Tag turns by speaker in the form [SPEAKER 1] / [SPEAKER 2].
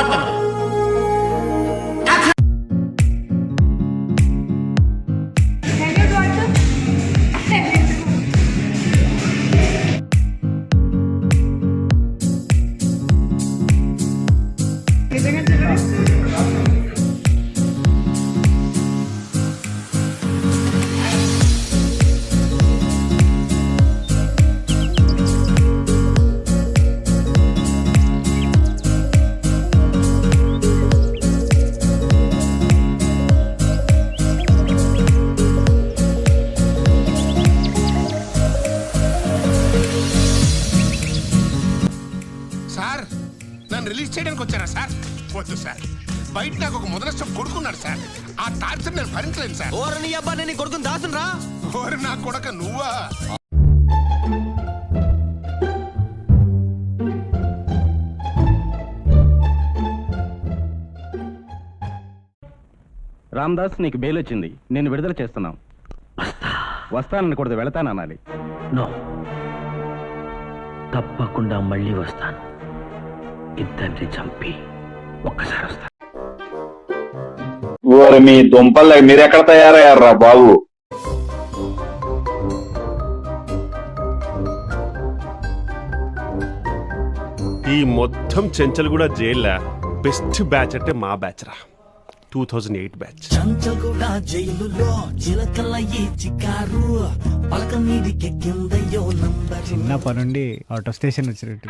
[SPEAKER 1] থাকেন
[SPEAKER 2] సార్ నన్ను రిలీజ్ చేయడానికి వచ్చారా సార్? వద్దు సార్. బయట నాకు ఒక మొదలష్టం కొడుకున్నాడు సార్. ఆ టార్చర్ నేను భరించలేను సార్.
[SPEAKER 3] ఓరని అబ్బా నేను నీ కొడుకుని దాసును రా
[SPEAKER 2] ఓరి నా కొడక నువ్వా?
[SPEAKER 4] రామ్దాస్ నీకు బెయిల్ వచ్చింది. నేను విడుదల చేస్తున్నాం. వస్తాననకూడదు వెళతాననాలి
[SPEAKER 5] నో. తప్పకుండా మళ్ళీ వస్తాను. ఇద్దరిని చంపి ఒక్కసారి వస్తాను
[SPEAKER 6] ఓరి మీ దుంపలు మీరెక్కడ తయారయ్యారా బాబు?
[SPEAKER 7] ఈ మొత్తం చెంచల్ కూడా జైల్లో బెస్ట్ బ్యాచ్ అంటే మా బ్యాచ్ రా. Two thousand eight batch
[SPEAKER 8] Chanchalguda జైలులో చిలకల ఈ చికారు. పలక మీదికెక్కిందయ్యో నంబరు.
[SPEAKER 9] చిన్నప్పటి నుండి ఆటో స్టేషన్ వచ్చినట్టు.